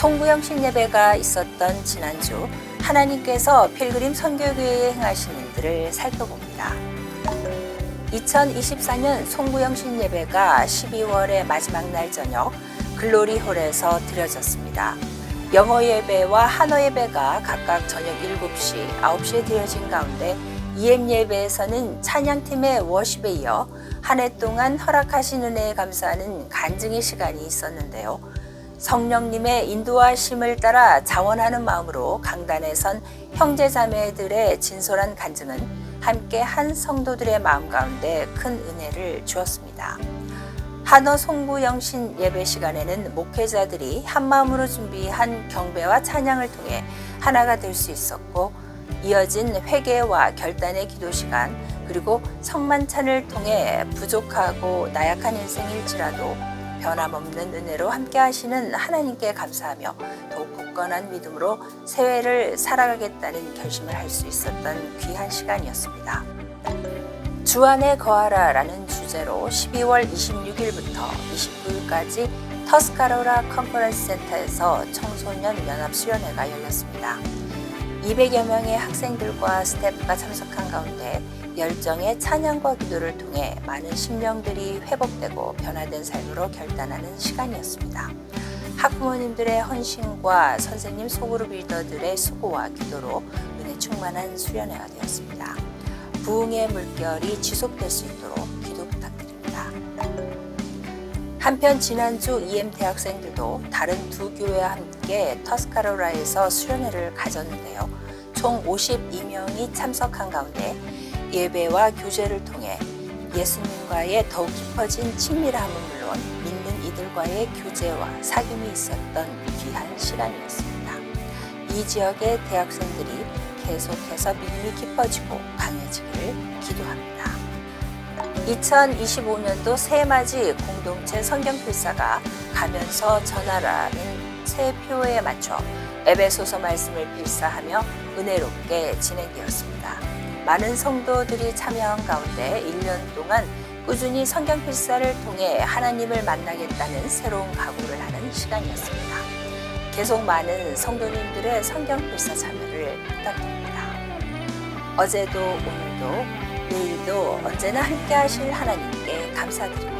송구영 신 예배가 있었던 지난주 하나님께서 필그림 선교교회에 행하신 일들을 살펴봅니다. 2024년 송구영 신 예배가 12월의 마지막 날 저녁 글로리홀에서 드려졌습니다. 영어 예배와 한어 예배가 각각 저녁 7시, 9시에 드려진 가운데 EM 예배에서는 찬양팀의 워십에 이어 한 해 동안 허락하신 은혜에 감사하는 간증의 시간이 있었는데요. 성령님의 인도하심을 따라 자원하는 마음으로 강단에 선 형제 자매들의 진솔한 간증은 함께 한 성도들의 마음 가운데 큰 은혜를 주었습니다. 한어 송구 영신 예배 시간에는 목회자들이 한 마음으로 준비한 경배와 찬양을 통해 하나가 될 수 있었고 이어진 회개와 결단의 기도 시간 그리고 성만찬을 통해 부족하고 나약한 인생일지라도 변함없는 은혜로 함께 하시는 하나님께 감사하며 더욱 굳건한 믿음으로 새해를 살아가겠다는 결심을 할 수 있었던 귀한 시간이었습니다. 주 안에 거하라 라는 주제로 12월 26일부터 29일까지 터스카로라 컨퍼런스 센터에서 청소년 연합 수련회가 열렸습니다. 200여 명의 학생들과 스태프가 참석한 가운데 열정의 찬양과 기도를 통해 많은 심령들이 회복되고 변화된 삶으로 결단하는 시간이었습니다. 학부모님들의 헌신과 선생님 소그룹 리더들의 수고와 기도로 은혜 충만한 수련회가 되었습니다. 부흥의 물결이 지속될 수 있도록 기도 부탁드립니다. 한편 지난주 EM 대학생들도 다른 두 교회와 함께 터스카로라에서 수련회를 가졌는데요. 총 52명이 참석한 가운데 예배와 교제를 통해 예수님과의 더욱 깊어진 친밀함은 물론 믿는 이들과의 교제와 사귐이 있었던 귀한 시간이었습니다. 이 지역의 대학생들이 계속해서 믿음이 깊어지고 강해지기를 기도합니다. 2025년도 새해맞이 공동체 성경필사가 가면서 전하라는 새 표에 맞춰 에베소서 말씀을 필사하며 은혜롭게 진행되었습니다. 많은 성도들이 참여한 가운데 1년 동안 꾸준히 성경 필사를 통해 하나님을 만나겠다는 새로운 각오를 하는 시간이었습니다. 계속 많은 성도님들의 성경 필사 참여를 부탁드립니다. 어제도 오늘도 내일도 언제나 함께 하실 하나님께 감사드립니다.